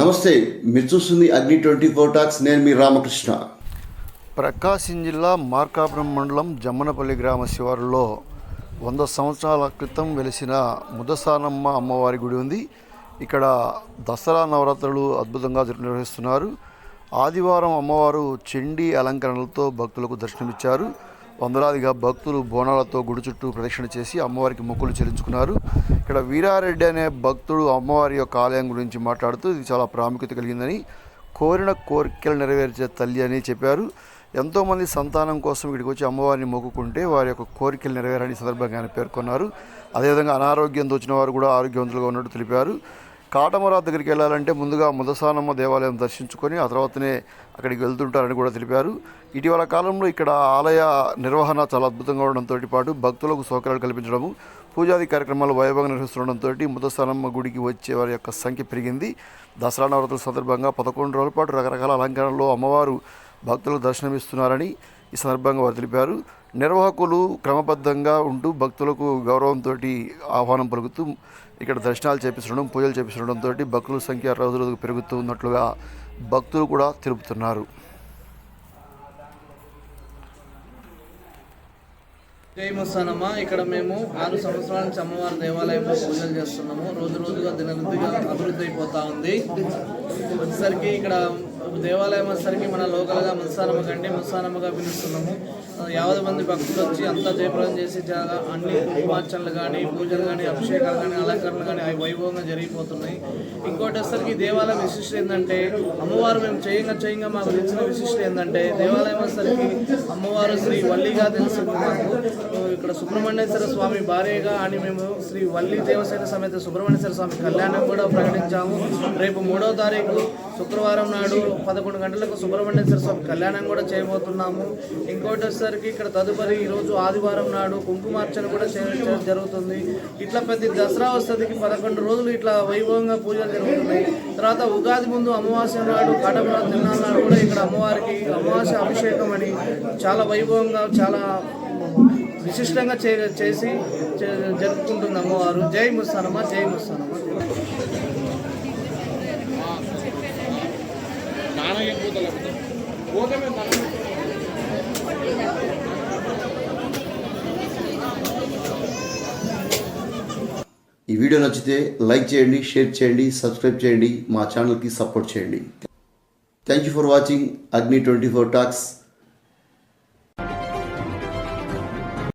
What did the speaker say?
నమస్తే మీరు చూస్తుంది అగ్ని ట్వంటీ ఫోర్ టాక్స్ నేను మీ రామకృష్ణ. ప్రకాశం జిల్లా మార్కాపురం మండలం జమ్మనపల్లి గ్రామ శివారులో వంద సంవత్సరాల క్రితం వెలిసిన ముదసానమ్మ అమ్మవారి గుడి ఉంది. ఇక్కడ దసరా నవరాత్రులు అద్భుతంగా నిర్వహిస్తున్నారు. ఆదివారం అమ్మవారు చెండి అలంకరణలతో భక్తులకు దర్శనమిచ్చారు. వందలాదిగా భక్తులు బోనాలతో గుడి చుట్టూ ప్రదక్షిణ చేసి అమ్మవారికి మొక్కులు చెల్లించుకున్నారు. ఇక్కడ వీరారెడ్డి అనే భక్తుడు అమ్మవారి యొక్క ఆలయం గురించి మాట్లాడుతూ ఇది చాలా ప్రాముఖ్యత కలిగిందని కోరిన కోరికలు నెరవేర్చే తల్లి అని చెప్పారు. ఎంతోమంది సంతానం కోసం ఇక్కడికి వచ్చి అమ్మవారిని మొక్కుకుంటే వారి యొక్క కోరికలు నెరవేరని సందర్భంగా ఆయన పేర్కొన్నారు. అదేవిధంగా అనారోగ్యంతో వచ్చిన వారు కూడా ఆరోగ్యవంతులుగా ఉన్నట్టు తెలిపారు. కాటమరా దగ్గరికి వెళ్ళాలంటే ముందుగా ముదసానమ్మ దేవాలయం దర్శించుకొని ఆ తర్వాతనే అక్కడికి వెళ్తుంటారని కూడా తెలిపారు. ఇటీవల కాలంలో ఇక్కడ ఆలయ నిర్వహణ చాలా అద్భుతంగా ఉండడంతో పాటు భక్తులకు సౌకర్యాలు కల్పించడము పూజాది కార్యక్రమాలు వైభవంగా నిర్వహిస్తుండడంతో ముదసానమ్మ గుడికి వచ్చే వారి యొక్క సంఖ్య పెరిగింది. దసరా నవరాత్రుల సందర్భంగా పదకొండు రోజుల పాటు రకరకాల అలంకరణలో అమ్మవారు భక్తులకు దర్శనమిస్తున్నారని ఈ సందర్భంగా వారు తెలిపారు. నిర్వాహకులు క్రమబద్ధంగా ఉంటూ భక్తులకు గౌరవంతో ఆహ్వానం పలుకుతూ ఇక్కడ దర్శనాలు చేపించడం పూజలు చేపించడంతో భక్తుల సంఖ్య రోజు రోజుకు పెరుగుతూ ఉన్నట్లుగా భక్తులు కూడా తెలుపుతున్నారు. జై మస్తానమ్మ. ఇక్కడ మేము ఆరు సంవత్సరాల నుంచి అమ్మవారి దేవాలయంలో పూజలు చేస్తున్నాము. రోజు రోజుగా దినదిగా అభివృద్ధి అయిపోతా ఉంది. వచ్చేసరికి ఇక్కడ దేవాలయం వచ్చేసరికి మన లోకల్గా ముస్తానమ్మ కంటే ముస్తానమ్మగా పిలుస్తున్నాము. ఆ, మంది భక్తులు వచ్చి అంతా జయప్రదం చేసి చాలా అన్ని కుమార్చనలు కానీ పూజలు కానీ అభిషేకాలు కానీ అలంకరణలు కానీ అవి వైభవంగా జరిగిపోతున్నాయి. ఇంకోటి వచ్చేసరికి దేవాలయం విశిష్టత ఏంటంటే అమ్మవారు మేము చేయంగా చేయంగా మాకు తెలిసిన విశిష్టత ఏంటంటే దేవాలయం వచ్చేసరికి అమ్మవారు శ్రీ వల్లిగా తెలుస్తుంది మాకు. ఇక్కడ సుబ్రహ్మణ్యేశ్వర స్వామి భార్యగా అని మేము శ్రీ వల్లి దేవసేన సమేత సుబ్రహ్మణ్యేశ్వర స్వామి కళ్యాణం కూడా ప్రకటించాము. రేపు మూడో తారీఖు శుక్రవారం నాడు పదకొండు గంటలకు సుబ్రహ్మణ్యేశ్వర స్వామి కళ్యాణం కూడా చేయబోతున్నాము. ఇంకోటి వచ్చేసరికి ఇక్కడ తదుపరి ఈరోజు ఆదివారం నాడు కుంకుమార్చన కూడా చేయడం జరుగుతుంది. ఇట్లా ప్రతి దసరా వసతికి పదకొండు రోజులు ఇట్లా వైభవంగా పూజలు జరుగుతున్నాయి. తర్వాత ఉగాది ముందు అమావాస్య నాడు కడప తిరునాడు నాడు కూడా ఇక్కడ అమ్మవారికి అమావాస్య అభిషేకం అని చాలా వైభవంగా చాలా విశిష్టంగా చేసి జరుపుకుంటుంది అమ్మవారు జై ముస్తానమ్మ జై ముస్తానమ్మ. ఈ వీడియో నచ్చితే లైక్ చేయండి షేర్ చేయండి సబ్స్క్రైబ్ చేయండి మా ఛానల్కి సపోర్ట్ చేయండి. Thank you for watching Agni twenty four talks